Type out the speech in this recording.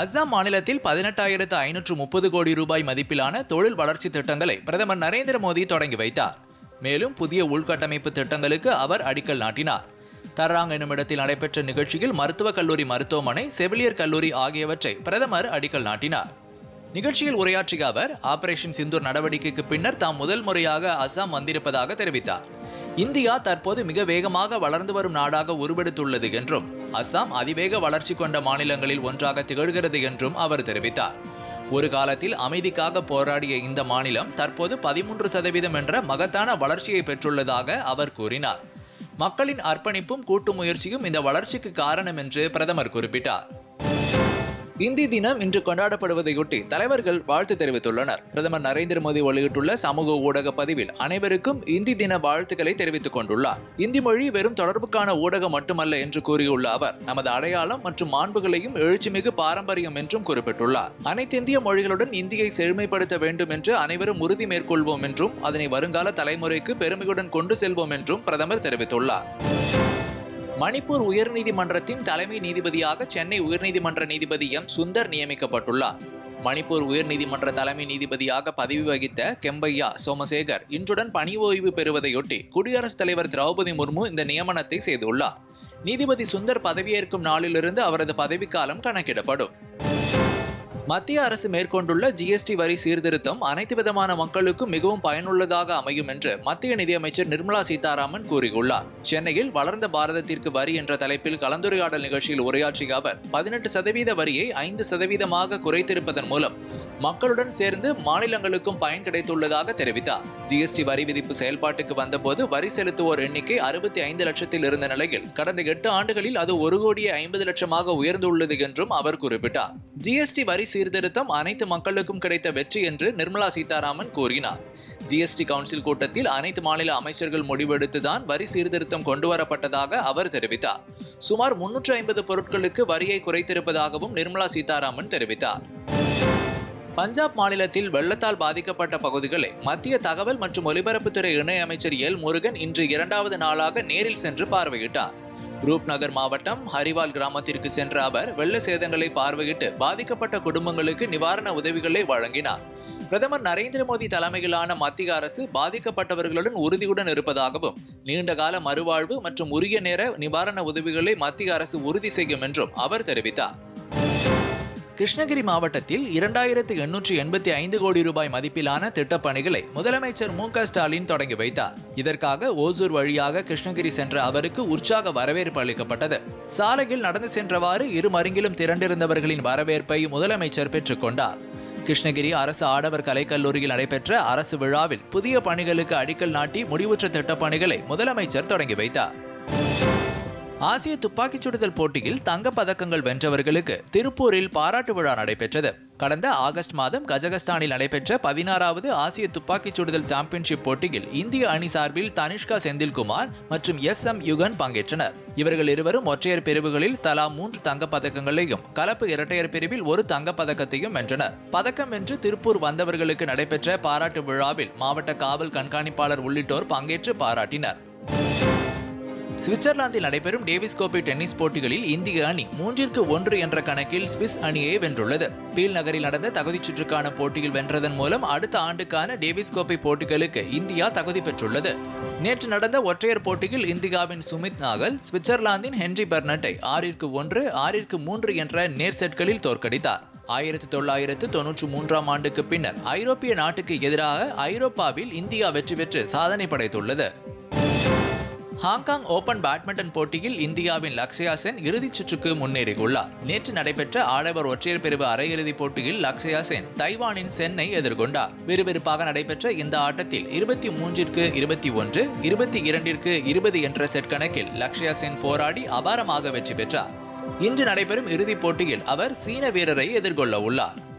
அஸ்ஸாம் மாநிலத்தில் பதினெட்டாயிரத்து ஐநூற்று முப்பது கோடி ரூபாய் மதிப்பிலான தொழில் வளர்ச்சி திட்டங்களை பிரதமர் நரேந்திர மோடி தொடங்கி வைத்தார். மேலும் புதிய உள்கட்டமைப்பு திட்டங்களுக்கு அவர் அடிக்கல் நாட்டினார். தர்ராங் என்னுமிடத்தில் நடைபெற்ற நிகழ்ச்சியில் மருத்துவக் கல்லூரி மருத்துவமனை செவிலியர் கல்லூரி ஆகியவற்றை பிரதமர் அடிக்கல் நாட்டினார். நிகழ்ச்சியில் உரையாற்றிய அவர் ஆபரேஷன் சிந்தூர் நடவடிக்கைக்கு பின்னர் தாம் முதல் முறையாக அஸ்ஸாம் வந்திருப்பதாக தெரிவித்தார். இந்தியா தற்போது மிக வேகமாக வளர்ந்து வரும் நாடாக உருவெடுத்துள்ளது என்றும் அஸ்ஸாம் அதிவேக வளர்ச்சி கொண்ட மாநிலங்களில் ஒன்றாக திகழ்கிறது என்றும் அவர் தெரிவித்தார். ஒரு காலத்தில் அமைதிக்காக போராடிய இந்த மாநிலம் தற்போது பதிமூன்று சதவீதம் என்ற மகத்தான வளர்ச்சியை பெற்றுள்ளதாக அவர் கூறினார். மக்களின் அர்ப்பணிப்பும் கூட்டு முயற்சியும் இந்த வளர்ச்சிக்கு காரணம் என்று பிரதமர் குறிப்பிட்டார். இந்தி தினம் இன்று கொண்டாடப்படுவதையொட்டி தலைவர்கள் வாழ்த்து தெரிவித்துள்ளனர். பிரதமர் நரேந்திர மோடி வெளியிட்டுள்ள சமூக ஊடக பதிவில் அனைவருக்கும் இந்தி தின வாழ்த்துக்களை தெரிவித்துக் கொண்டுள்ளார். இந்தி மொழி வெறும் தொடர்புக்கான ஊடகம் மட்டுமல்ல என்று கூறியுள்ள அவர் நமது அடையாளம் மற்றும் மாண்புகளையும் எழுச்சிமிகு பாரம்பரியம் என்றும் குறிப்பிட்டுள்ளார். அனைத்திந்திய மொழிகளுடன் இந்தியை செழுமைப்படுத்த வேண்டும் என்று அனைவரும் உறுதி மேற்கொள்வோம் என்றும் அதனை வருங்கால தலைமுறைக்கு பெருமையுடன் கொண்டு செல்வோம் என்றும் பிரதமர் தெரிவித்துள்ளார். மணிப்பூர் உயர்நீதிமன்றத்தின் தலைமை நீதிபதியாக சென்னை உயர்நீதிமன்ற நீதிபதி எம். சுந்தர் நியமிக்கப்பட்டுள்ளார். மணிப்பூர் உயர்நீதிமன்ற தலைமை நீதிபதியாக பதவி வகித்த கெம்பையா சோமசேகர் இன்றுடன் பணி ஓய்வு பெறுவதையொட்டி குடியரசுத் தலைவர் திரௌபதி முர்மு இந்த நியமனத்தை செய்துள்ளார். நீதிபதி சுந்தர் பதவியேற்கும் நாளிலிருந்து அவரது பதவிக்காலம் கணக்கிடப்படும். மத்திய அரசு மேற்கொண்டுள்ள ஜிஎஸ்டி வரி சீர்திருத்தம் அனைத்து விதமான மக்களுக்கும் மிகவும் பயனுள்ளதாக அமையும் என்று மத்திய நிதியமைச்சர் நிர்மலா சீதாராமன் கூறியுள்ளார். சென்னையில் வளர்ந்த பாரதத்திற்கு வரி என்ற தலைப்பில் கலந்துரையாடல் நிகழ்ச்சியில் உரையாற்றிய அவர் பதினெட்டு சதவீத வரியை ஐந்து சதவீதமாக குறைத்திருப்பதன் மூலம் மக்களுடன் சேர்ந்து மாநிலங்களுக்கும் பயன் கிடைத்துள்ளதாக தெரிவித்தார். ஜிஎஸ்டி வரி விதிப்பு செயல்பாட்டுக்கு வந்தபோது வரி செலுத்துவோர் எண்ணிக்கை அறுபத்தி ஐந்து லட்சத்தில் இருந்த நிலையில் கடந்த எட்டு ஆண்டுகளில் அது ஒரு கோடியே ஐம்பது லட்சமாக உயர்ந்துள்ளது என்றும் அவர் குறிப்பிட்டார். ஜிஎஸ்டி வரி சீர்திருத்தம் அனைத்து மக்களுக்கும் கிடைத்த வெற்றி என்று நிர்மலா சீதாராமன் கூறினார். ஜிஎஸ்டி கவுன்சில் கூட்டத்தில் அனைத்து மாநில அமைச்சர்கள் முடிவெடுத்துதான் வரி சீர்திருத்தம் கொண்டுவரப்பட்டதாக அவர் தெரிவித்தார். சுமார் முன்னூற்று ஐம்பது பொருட்களுக்கு வரியை குறைத்திருப்பதாகவும் நிர்மலா சீதாராமன் தெரிவித்தார். பஞ்சாப் மாநிலத்தில் வெள்ளத்தால் பாதிக்கப்பட்ட பகுதிகளை மத்திய தகவல் மற்றும் ஒலிபரப்புத்துறை இணையமைச்சர் எல் முருகன் இன்று இரண்டாவது நாளாக நேரில் சென்று பார்வையிட்டார். ரூப் நகர் மாவட்டம் ஹரிவால் கிராமத்திற்கு சென்ற அவர் வெள்ள சேதங்களை பார்வையிட்டு பாதிக்கப்பட்ட குடும்பங்களுக்கு நிவாரண உதவிகளை வழங்கினார். பிரதமர் நரேந்திர மோடி தலைமையிலான மத்திய அரசு பாதிக்கப்பட்டவர்களுடன் உறுதியுடன் இருப்பதாகவும் நீண்டகால மறுவாழ்வு மற்றும் உரிய நேர நிவாரண உதவிகளை மத்திய அரசு உறுதி செய்யும் என்றும் அவர் தெரிவித்தார். கிருஷ்ணகிரி மாவட்டத்தில் இரண்டாயிரத்து எண்ணூற்று எண்பத்தி ஐந்து கோடி ரூபாய் மதிப்பிலான திட்டப்பணிகளை முதலமைச்சர் மு க ஸ்டாலின் தொடங்கி வைத்தார். இதற்காக ஓசூர் வழியாக கிருஷ்ணகிரி சென்ற அவருக்கு உற்சாக வரவேற்பு அளிக்கப்பட்டது. சாலையில் நடந்து சென்றவாறு இரு மருங்கிலும் திரண்டிருந்தவர்களின் வரவேற்பை முதலமைச்சர் பெற்றுக்கொண்டார் கிருஷ்ணகிரி அரசு ஆடவர் கலைக்கல்லூரியில் நடைபெற்ற அரசு விழாவில் புதிய பணிகளுக்கு அடிக்கல் நாட்டி முடிவுற்ற திட்டப்பணிகளை முதலமைச்சர் தொடங்கி வைத்தார். ஆசிய துப்பாக்கிச் சுடுதல் போட்டியில் தங்கப் பதக்கங்கள் வென்றவர்களுக்கு திருப்பூரில் பாராட்டு விழா நடைபெற்றது. கடந்த ஆகஸ்ட் மாதம் கஜகஸ்தானில் நடைபெற்ற பதினாறாவது ஆசிய துப்பாக்கிச் சுடுதல் சாம்பியன்ஷிப் போட்டியில் இந்திய அணி சார்பில் தனிஷ்கா செந்தில்குமார் மற்றும் எஸ் எம் யுகன் பங்கேற்றனர். இவர்கள் இருவரும் ஒற்றையர் பிரிவுகளில் தலா மூன்று தங்கப் பதக்கங்களையும் கலப்பு இரட்டையர் பிரிவில் ஒரு தங்கப் பதக்கத்தையும் வென்றனர். பதக்கம் வென்று திருப்பூர் வந்தவர்களுக்கு நடைபெற்ற பாராட்டு விழாவில் மாவட்ட காவல் கண்காணிப்பாளர் உள்ளிட்டோர் பங்கேற்று பாராட்டினர். சுவிட்சர்லாந்தில் நடைபெறும் டேவிஸ் கோப்பை டென்னிஸ் போட்டிகளில் இந்திய அணி மூன்றிற்கு ஒன்று என்ற கணக்கில் ஸ்விஸ் அணியை வென்றுள்ளது. பீல் நகரில் நடந்த தகுதிச் சுற்றுக்கான போட்டியில் வென்றதன் மூலம் அடுத்த ஆண்டுக்கான டேவிஸ் கோப்பை போட்டிகளுக்கு இந்தியா தகுதி பெற்றுள்ளது. நேற்று நடந்த ஒற்றையர் போட்டியில் இந்தியாவின் சுமித் நாகல் சுவிட்சர்லாந்தின் ஹென்றி பெர்னட்டை ஆறிற்கு ஒன்று ஆறிற்கு மூன்று என்ற நேர் செட்களில் தோற்கடித்தார். ஆயிரத்தி தொள்ளாயிரத்து தொன்னூற்றி மூன்றாம் ஆண்டுக்கு பின்னர் ஐரோப்பிய நாட்டுக்கு எதிராக ஐரோப்பாவில் இந்தியா வெற்றி பெற்று சாதனை படைத்துள்ளது. ஹாங்காங் ஓபன் பேட்மிண்டன் போட்டியில் இந்தியாவின் லக்ஷயா சென் இறுதிச் சுற்றுக்கு முன்னேறியுள்ளார். நேற்று நடைபெற்ற ஆடவர் ஒற்றையர் பிரிவு அரையிறுதிப் போட்டியில் லக்ஷயா சென் தைவானின் சென்னை எதிர்கொண்டார். விறுவிறுப்பாக நடைபெற்ற இந்த ஆட்டத்தில் இருபத்தி மூன்றிற்கு இருபத்தி ஒன்று இருபத்தி இரண்டிற்கு இருபது என்ற செட் கணக்கில் லக்ஷயா சென் போராடி அபாரமாக வெற்றி பெற்றார். இன்று நடைபெறும் இறுதிப் போட்டியில் அவர் சீன வீரரை எதிர்கொள்ள உள்ளார்.